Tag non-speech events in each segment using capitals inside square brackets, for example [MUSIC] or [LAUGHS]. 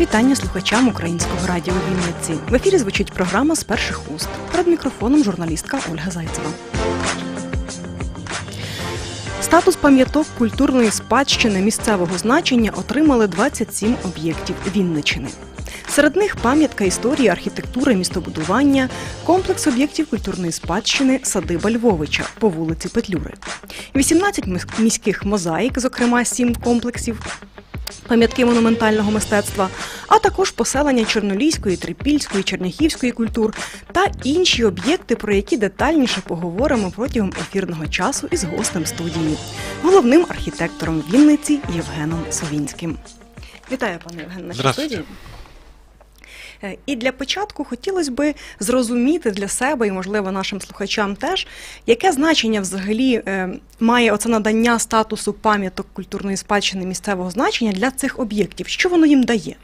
Вітання слухачам українського радіо Вінниці. В ефірі звучить програма з перших уст. Перед мікрофоном журналістка Ольга Зайцева. Статус пам'яток культурної спадщини місцевого значення отримали 27 об'єктів Вінничини. Серед них пам'ятка історії архітектури містобудування, комплекс об'єктів культурної спадщини садиба Львовича по вулиці Петлюри, 18 міс- міських мозаїк, зокрема 7 комплексів, пам'ятки монументального мистецтва, а також поселення Чорнолійської, Трипільської, Черняхівської культур та інші об'єкти, про які детальніше поговоримо протягом ефірного часу із гостем студії, головним архітектором Вінниці Євгеном Совінським. Вітаю, пане Євген, Здравствуйте. студії. Е, І для початку хотілося би зрозуміти для себе і, можливо, нашим слухачам теж, яке значення взагалі е, має оце надання статусу пам'яток культурної спадщини місцевого значення для цих об'єктів. Що воно їм дає?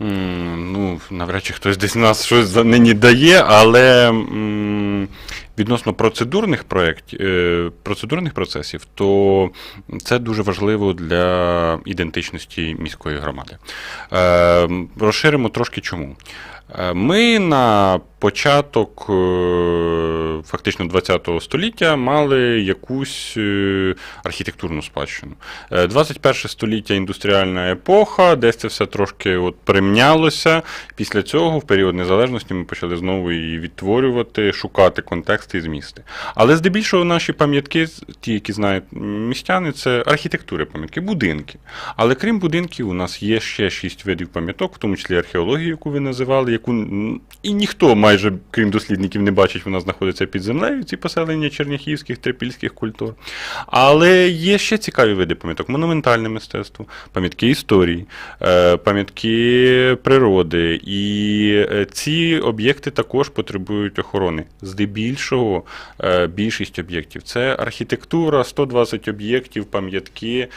М, Ну, навряд чи хтось десь нас щось за- нині дає, але м, відносно процедурних проєктів, е, процедурних процесів, то це дуже важливо для ідентичності міської громади. Е, Розширимо трошки чому. Е, Ми на початок е, фактично ХХ століття мали якусь е, архітектурну спадщину. Е, 21 століття індустріальна епоха, десь це все трошки от примнялося. Після цього, в період незалежності, ми почали знову її відтворювати, шукати контексти і змісти. Але здебільшого наші пам'ятки, ті, які знають містяни, це архітектури пам'ятки, будинки. Але крім будинків, у нас є ще шість видів пам'яток, в тому числі археологію, яку ви називали, яку і ніхто майже, крім дослідників, не бачить, вона знаходиться під землею, ці поселення черняхівських, трипільських культур. Але є ще цікаві види пам'яток: монументальне мистецтво, пам'ятки історії, е, пам'ятки природи. І е, ці об'єкти також потребують охорони. Здебільшого е, більшість об'єктів це архітектура, 120 об'єктів, пам'ятки,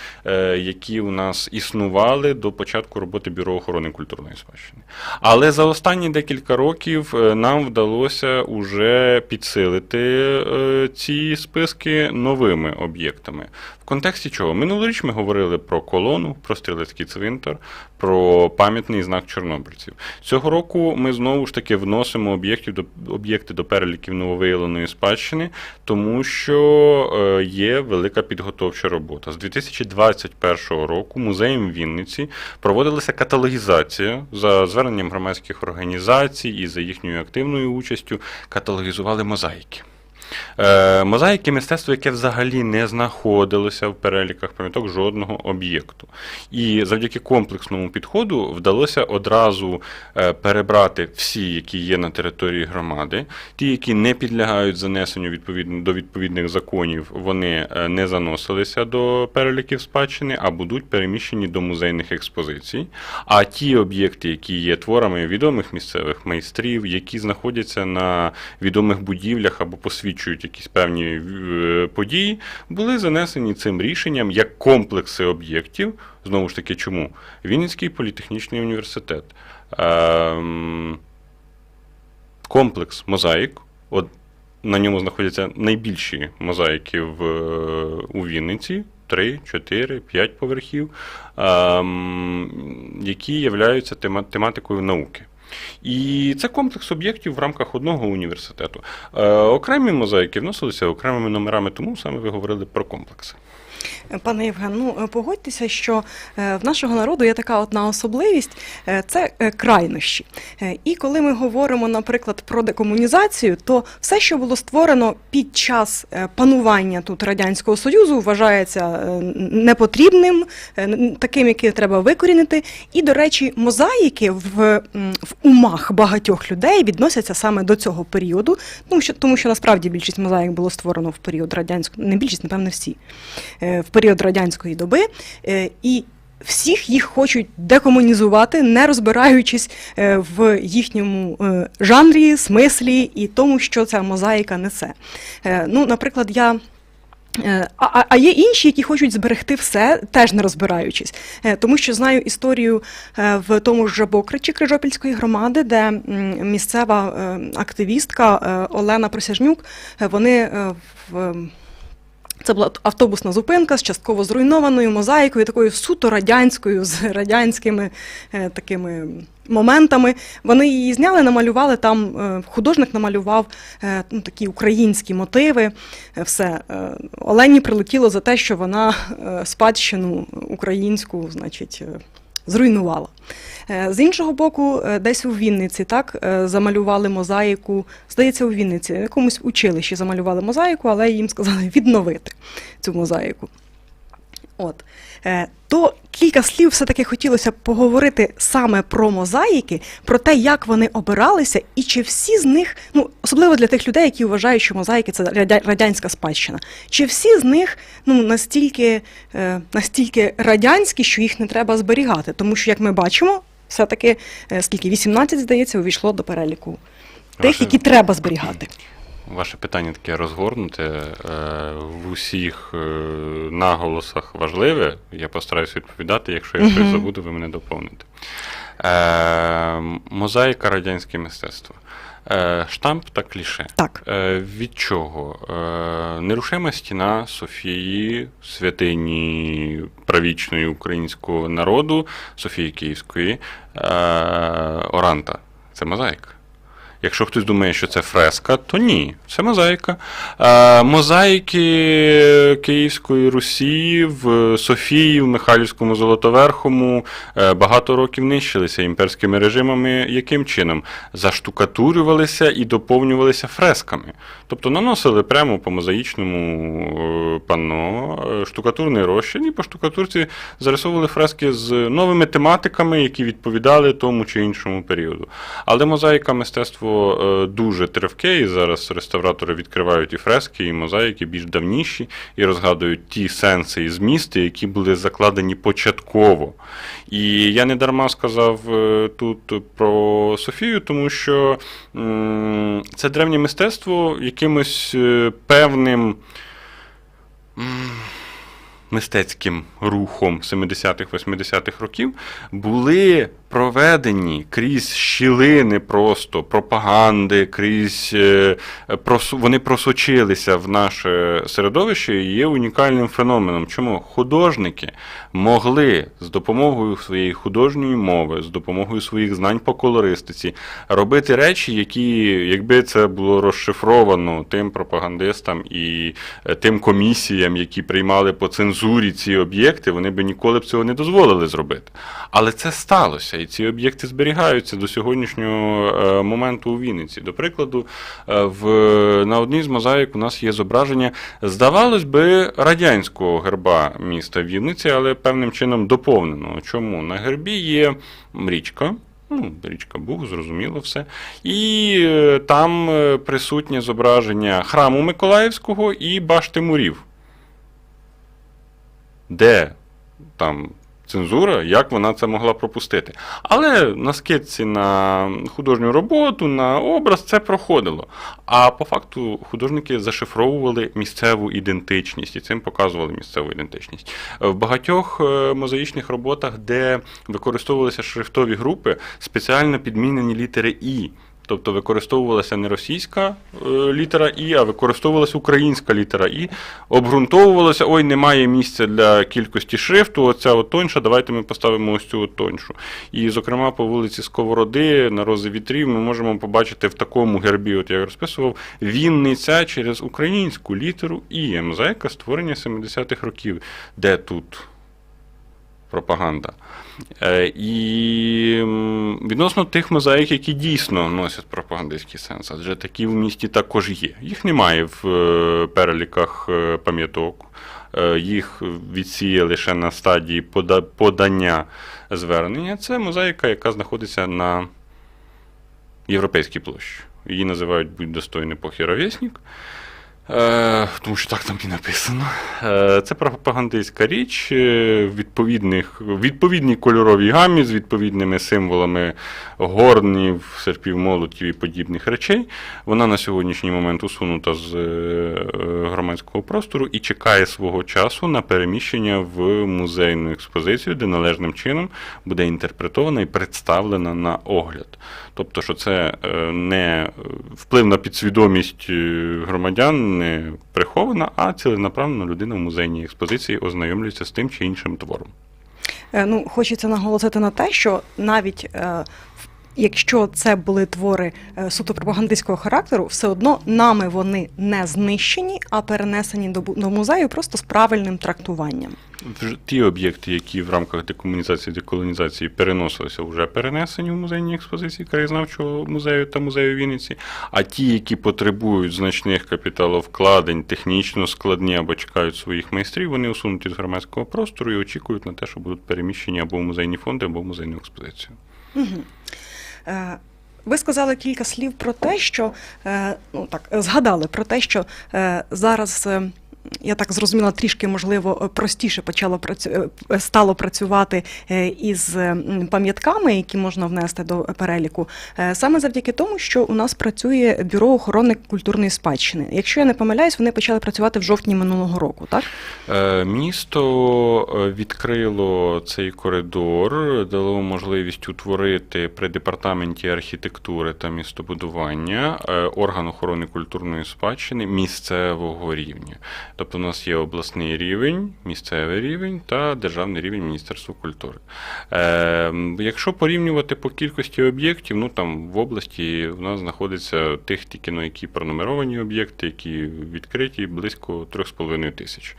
які у нас існували до початку роботи Бюро охорони культурної спадщини. Але за останні декілька років е, нам вдалося уже підсилити е, ці списки новими об'єктами. В контексті чого? Минулоріч ми говорили про колону, про стрілецький цвинтар, про пам'ятний знак чорнобильців. Цього року ми знову ж таки вносимо об'єктів до об'єкти до переліків нововиявленої спадщини, тому що е, є велика підготовча робота. З 2021 року музеєм Вінниці проводилася каталогізація за зверненням громадських організацій і за їхньою активною участю каталогізували мозаїки. Е, мозаїки мистецтво, яке взагалі не знаходилося в переліках пам'яток жодного об'єкту. І завдяки комплексному підходу вдалося одразу е, перебрати всі, які є на території громади. Ті, які не підлягають занесенню відповідно до відповідних законів, вони е, не заносилися до переліків спадщини, а будуть переміщені до музейних експозицій. А ті об'єкти, які є творами відомих місцевих майстрів, які знаходяться на відомих будівлях або посвідчують якісь певні е, події, були занесені цим рішенням як комплекси об'єктів. Знову ж таки, чому? Вінницький політехнічний університет. Ем, комплекс мозаїк. От на ньому знаходяться найбільші мозаїки в, е, у Вінниці. 3, 4, 5 поверхів, ем, які являються тематикою науки. І це комплекс об'єктів в рамках одного університету. Е, окремі мозаїки вносилися окремими номерами, тому саме ви говорили про комплекси. Пане Євген, ну е, погодьтеся, що е, в нашого народу є така одна особливість е, це е, крайнощі. Е, І коли ми говоримо, наприклад, про декомунізацію, то все, що було створено під час е, панування тут радянського союзу, вважається е, непотрібним, е, таким, яке треба викорінити. І, до речі, мозаїки в, в умах багатьох людей відносяться саме до цього періоду, тому що тому що насправді більшість мозаїк було створено в період радянського, не більшість, напевне, всі е, в період радянської доби, е, і всіх їх хочуть декомунізувати, не розбираючись е, в їхньому е, жанрі, смислі і тому, що ця мозаїка несе. Ну, наприклад, я. А, а- є інші, які хочуть зберегти все, теж не розбираючись. Тому що знаю історію в тому ж Жабокричі Крижопільської громади, де місцева активістка Олена Присяжнюк, е, вони в. Це була автобусна зупинка з частково зруйнованою мозаїкою, такою суто радянською, з радянськими е, такими моментами. Вони її зняли, намалювали там. е, художник намалював е, ну, такі українські мотиви. е, Все Е, Олені прилетіло за те, що вона е, спадщину українську, значить. е, Зруйнувала. Е, З іншого боку, е, десь у Вінниці так е, замалювали мозаїку. Здається, у Вінниці, в якомусь училищі замалювали мозаїку, але їм сказали [LAUGHS] відновити цю мозаїку. От. Е, То кілька слів все-таки хотілося б поговорити саме про мозаїки, про те, як вони обиралися, і чи всі з них, ну особливо для тих людей, які вважають, що мозаїки це радянська спадщина, чи всі з них ну настільки, е, настільки радянські, що їх не треба зберігати, тому що, як ми бачимо, все-таки е, скільки 18, здається, увійшло до переліку тих, які треба зберігати. Ваше питання таке розгорнуте е, в усіх е, наголосах важливе. Я постараюсь відповідати. Якщо я щось забуду, ви мене доповните. Е, мозаїка радянське мистецтво. Штамп та кліше. Так. Від чого? Нерушима стіна Софії, святині правічної українського народу, Софії Київської, Оранта. Це мозаїка. Якщо хтось думає, що це фреска, то ні, це мозаїка. Мозаїки Київської Русі в Софії, в Михайлівському Золотоверхому е, багато років нищилися імперськими режимами. Яким чином? Заштукатурювалися і доповнювалися фресками. Тобто наносили прямо по мозаїчному е, панно е, штукатурний розчин, і по штукатурці зарисовували фрески з новими тематиками, які відповідали тому чи іншому періоду. Але мозаїка мистецтво е, дуже тривке, і зараз реставратори відкривають і фрески, і мозаїки більш давніші, і розгадують ті сенси і змісти, які були закладені початково. І я не дарма сказав е, тут про Софію, тому що це древнє мистецтво якимось е, певним. Мистецьким рухом 70-х, 80-х років були проведені крізь щілини просто пропаганди, крізь е, вони просочилися в наше середовище і є унікальним феноменом. Чому художники могли з допомогою своєї художньої мови, з допомогою своїх знань по колористиці робити речі, які, якби це було розшифровано тим пропагандистам і е, тим комісіям, які приймали по цензурі ці об'єкти, вони би ніколи б цього не дозволили зробити. Але це сталося, і ці об'єкти зберігаються до сьогоднішнього е, моменту у Вінниці. До прикладу, е, в, на одній з мозаїк у нас є зображення, здавалось би, радянського герба міста Вінниці, але певним чином доповненого. Чому? На гербі є річка. Ну, річка Буг, зрозуміло все. І е, там присутнє зображення храму Миколаївського і башти мурів. Де там цензура, як вона це могла пропустити. Але на скидці на художню роботу, на образ це проходило. А по факту художники зашифровували місцеву ідентичність і цим показували місцеву ідентичність. В багатьох е, мозаїчних роботах, де використовувалися шрифтові групи, спеціально підмінені літери І. Тобто використовувалася не російська е, літера І, а використовувалася українська літера І. Обґрунтовувалося, ой, немає місця для кількості шрифту, оця от тоньша, давайте ми поставимо ось цю от тоньшу. І, зокрема, по вулиці Сковороди на Рози Вітрів ми можемо побачити в такому гербі, от я розписував, Вінниця через українську літеру І. Мозаїка створення 70-х років. Де тут? Пропаганда. Е, І відносно тих мозаїк, які дійсно носять пропагандистський сенс, адже такі в місті також є. Їх немає в е, переліках е, пам'яток. Їх відсіяли лише на стадії подання звернення. Це мозаїка, яка знаходиться на Європейській площі. Її називають будь достойний. Е, тому що так там і написано. Е, це пропагандистська річ е, в відповідних, відповідній кольоровій гамі з відповідними символами горнів, серпів, молотів і подібних речей. Вона на сьогоднішній момент усунута з е, громадського простору і чекає свого часу на переміщення в музейну експозицію, де належним чином буде інтерпретована і представлена на огляд. Тобто, що це е, не е, вплив на підсвідомість е, громадян не прихована, а ціленаправлена людина в музейній експозиції ознайомлюється з тим чи іншим твором. Е, Ну, хочеться наголосити на те, що навіть е, в- якщо це були твори е, суто пропагандистського характеру, все одно нами вони не знищені, а перенесені до, до музею просто з правильним трактуванням. Ті об'єкти, які в рамках декомунізації деколонізації переносилися, вже перенесені в музейні експозиції краєзнавчого музею та музею Вінниці. А ті, які потребують значних капіталовкладень, технічно складні або чекають своїх майстрів, вони усунуті з громадського простору і очікують на те, що будуть переміщені або в музейні фонди, або в музейну експозицію. Мгм. Е, Ви сказали кілька слів про те, що е, ну так згадали про те, що е, зараз. Я так зрозуміла, трішки можливо простіше почало працю... е, стало працювати е, із е, пам'ятками, які можна внести до переліку, саме завдяки тому, що у нас працює бюро охорони культурної спадщини. Якщо я не помиляюсь, вони почали працювати в жовтні минулого року, так? Місто відкрило цей коридор, дало можливість утворити при департаменті архітектури та містобудування орган охорони культурної спадщини місцевого рівня. Тобто у нас є обласний рівень, місцевий рівень та державний рівень Міністерства культури. Е, Якщо порівнювати по кількості об'єктів, ну там в області в нас знаходиться тих тільки на які пронумеровані об'єкти, які відкриті, близько 3,5 тисяч.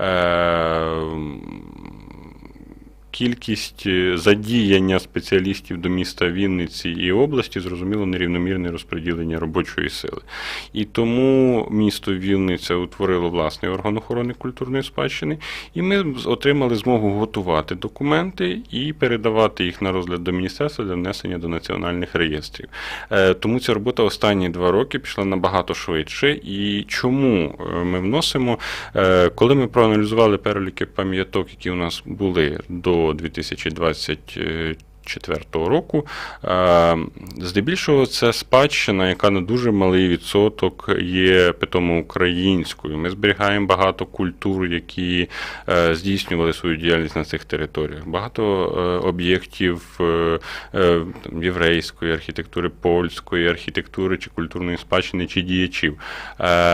Е, Кількість е, задіяння спеціалістів до міста Вінниці і області зрозуміло нерівномірне розподілення робочої сили. І тому місто Вінниця утворило власний орган охорони культурної спадщини, і ми отримали змогу готувати документи і передавати їх на розгляд до міністерства для внесення до національних реєстрів. Е, Тому ця робота останні два роки пішла набагато швидше. І чому е, ми вносимо? Коли ми проаналізували переліки пам'яток, які у нас були до 2024 року, е, здебільшого це спадщина, яка на дуже малий відсоток є питомо українською. Ми зберігаємо багато культур, які е, здійснювали свою діяльність на цих територіях. Багато е, об'єктів єврейської архітектури, польської архітектури чи культурної спадщини чи діячів.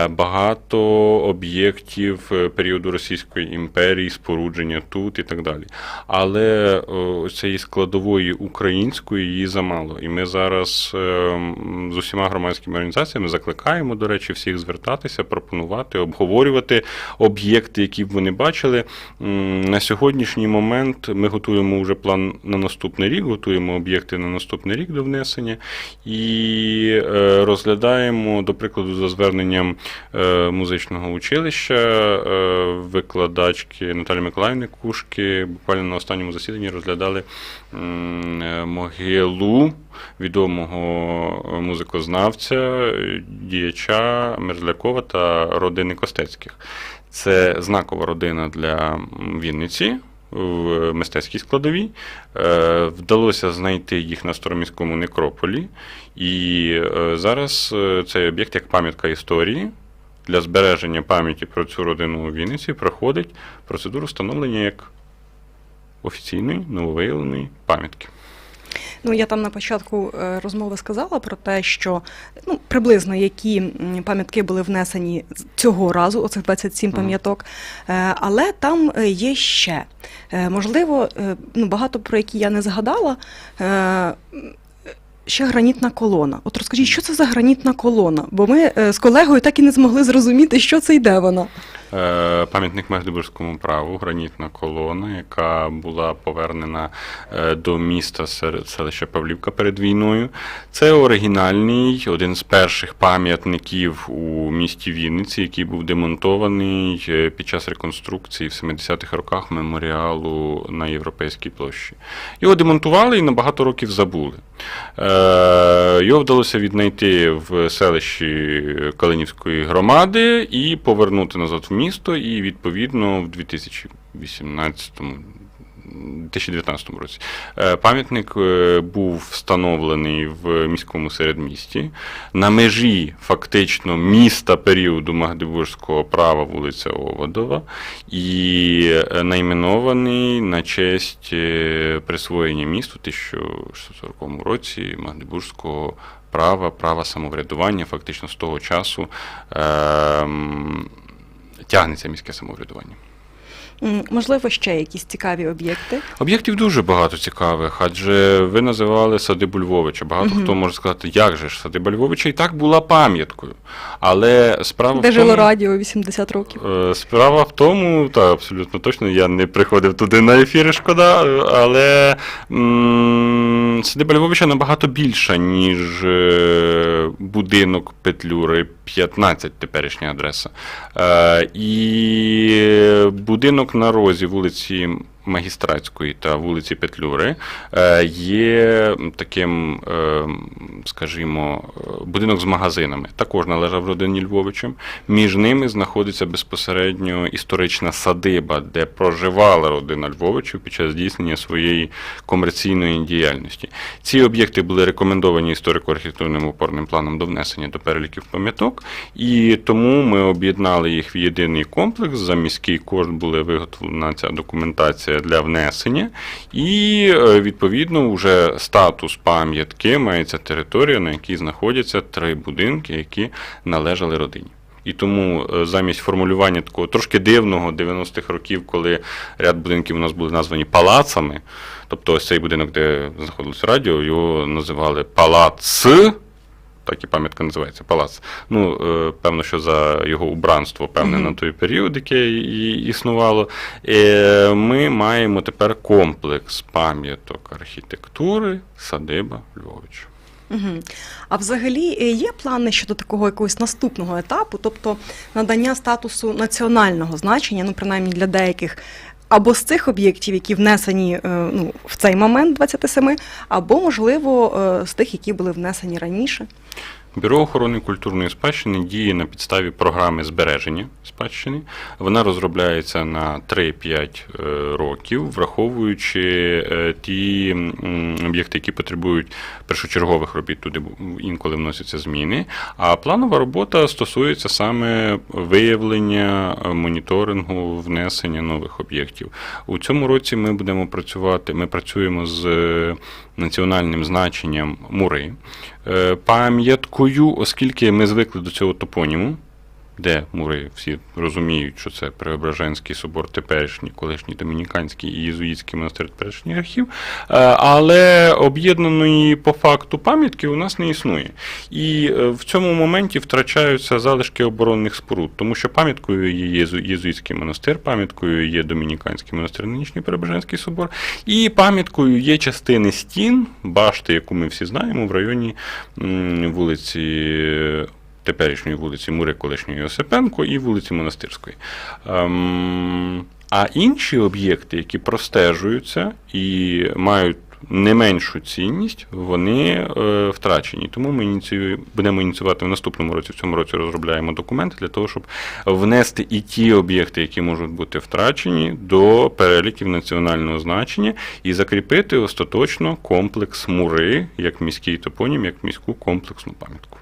Багато об'єктів періоду Російської імперії, спорудження тут і так далі. Але цієї складової української її замало. І ми зараз е, з усіма громадськими організаціями закликаємо, до речі, всіх звертатися, пропонувати, обговорювати об'єкти, які б вони бачили. На сьогоднішній момент ми готуємо вже план на наступний рік, готуємо об'єкти на наступний рік до внесення і е, розглядаємо, до прикладу, за зверненням е, музичного училища викладачки Наталі Миколаївни Кушки буквально на останньому засіданні розглядали могилу відомого е, музикознавця, діяча Мерзлякова та родини Костецьких. Це знакова родина для Вінниці. В мистецькій складовій Е, вдалося знайти їх на Староміському некрополі, і е, зараз цей об'єкт як пам'ятка історії для збереження пам'яті про цю родину у Вінниці проходить процедуру встановлення як офіційної нововиявленої пам'ятки. Ну, я там на початку е, розмови сказала про те, що ну, приблизно які пам'ятки були внесені цього разу, оцих 27 Мгм. пам'яток. Е, Але там е, є ще. Можливо, ну, багато про які я не згадала. Ще гранітна колона. От розкажіть, що це за гранітна колона? Бо ми з колегою так і не змогли зрозуміти, що це йде вона. Е, Пам'ятник Магдебурзькому праву, гранітна колона, яка була повернена е, до міста селища Павлівка перед війною. Це оригінальний, один з перших пам'ятників у місті Вінниці, який був демонтований е, під час реконструкції в 70-х роках меморіалу на Європейській площі. Його демонтували і на багато років забули. Його вдалося віднайти в селищі Калинівської громади і повернути назад в місто. І відповідно в 2018 2019 році. Е, Пам'ятник е, був встановлений в міському середмісті на межі фактично міста періоду Магдебурзького права вулиця Оводова і е, найменований на честь е, присвоєння місту в 1640 році Магдебурзького права, права самоврядування. Фактично з того часу ем, тягнеться міське самоврядування. Можливо, ще якісь цікаві об'єкти. Об'єктів дуже багато цікавих, адже ви називали садибу Львовича. Багато хто може сказати, як же ж садиба Львовича і так була пам'яткою. Але справа Де в жило тому, радіо 80 років. Е, Справа в тому, та абсолютно точно, я не приходив туди на ефіри, шкода, але м, садиба Львовича набагато більша, ніж е, будинок Петлюри 15, теперішня адреса. Е, І будинок на розі вулиці Магістратської та вулиці Петлюри е, є таким, е, скажімо, будинок з магазинами. Також належав родині Львовичем. Між ними знаходиться безпосередньо історична садиба, де проживала родина Львовичів під час здійснення своєї комерційної діяльності. Ці об'єкти були рекомендовані історико-архітектурним опорним планом до внесення до переліків пам'яток, і тому ми об'єднали їх в єдиний комплекс. За міський кошт була виготовлена ця документація для внесення, і е, відповідно вже статус пам'ятки мається територія, на якій знаходяться три будинки, які належали родині. І тому е, замість формулювання такого трошки дивного 90-х років, коли ряд будинків у нас були названі палацами, тобто ось цей будинок, де знаходилось радіо, його називали палац. Так і пам'ятка називається палац. Ну, е, певно, що за його убранство, певне, Мгм. на той період, яке і існувало. Е, Ми маємо тепер комплекс пам'яток архітектури садиба Львовича. Угу. А взагалі е, є плани щодо такого якогось наступного етапу, тобто надання статусу національного значення, ну принаймні для деяких. Або з цих об'єктів, які внесені е, ну, в цей момент 27, або, можливо, е, з тих, які були внесені раніше. Бюро охорони культурної спадщини діє на підставі програми збереження спадщини. Вона розробляється на 3-5 е, років, враховуючи е, ті об'єкти, які потребують першочергових робіт, туди інколи вносяться зміни. А планова робота стосується саме виявлення, е, моніторингу, внесення нових об'єктів. У цьому році ми будемо працювати. Ми працюємо з національним значенням мури пам'яткою, оскільки ми звикли до цього топоніму, де мури всі розуміють, що це Преображенський собор теперішній, колишній Домініканський і Єзуїтський монастир теперішніх архів, е, але об'єднаної по факту пам'ятки у нас не існує. І е, в цьому моменті втрачаються залишки оборонних споруд, тому що пам'яткою є Єзу- Єзуїтський монастир, пам'яткою є Домініканський монастир, нинішній Преображенський собор, і пам'яткою є частини стін, башти, яку ми всі знаємо, в районі вулиці. Теперішньої вулиці Мури, колишньої Осипенко і вулиці Монастирської. Ем, а інші об'єкти, які простежуються і мають не меншу цінність, вони е, втрачені. Тому ми ініціюємо, будемо ініціювати в наступному році, в цьому році розробляємо документи для того, щоб внести і ті об'єкти, які можуть бути втрачені, до переліків національного значення і закріпити остаточно комплекс мури як міський топонім, як міську комплексну пам'ятку.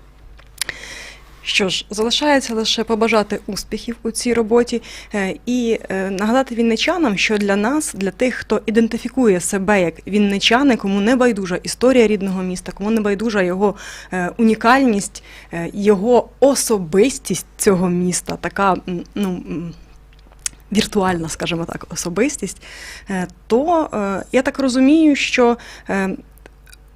Що ж, залишається лише побажати успіхів у цій роботі е, і е, нагадати вінничанам, що для нас, для тих, хто ідентифікує себе як вінничани, кому не байдужа історія рідного міста, кому не байдужа його е, унікальність, його особистість цього міста, така ну. Віртуальна, скажімо так, особистість, то я так розумію, що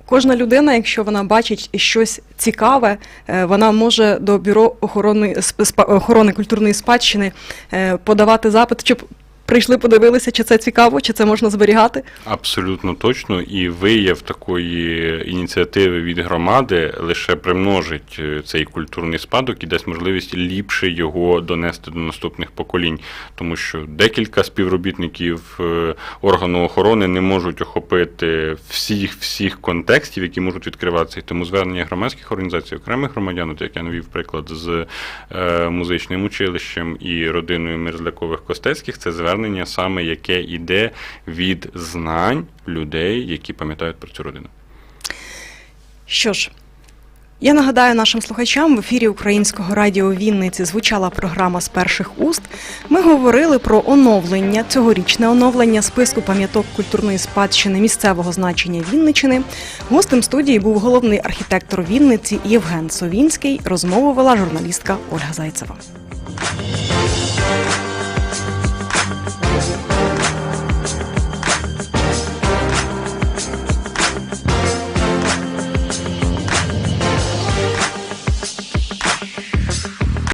Кожна людина, якщо вона бачить щось цікаве, е, вона може до бюро охорони охорони культурної спадщини е, подавати запит, щоб прийшли, подивилися, чи це цікаво, чи це можна зберігати. Абсолютно точно, і вияв такої ініціативи від громади лише примножить е, цей культурний спадок і дасть можливість ліпше його донести до наступних поколінь, тому що декілька співробітників е, органу охорони не можуть охопити всіх всіх контекстів, які можуть відкриватися. І тому звернення громадських організацій, окремих громадян, от як я навів приклад з е, музичним училищем і родиною Мерзлякових Костецьких, це звернення повернення, саме яке йде від знань людей, які пам'ятають про цю родину. Що ж, я нагадаю нашим слухачам в ефірі Українського радіо Вінниці звучала програма з перших уст. Ми говорили про оновлення, цьогорічне оновлення списку пам'яток культурної спадщини місцевого значення Вінничини. Гостем студії був головний архітектор Вінниці Євген Совінський. Розмову вела журналістка Ольга Зайцева.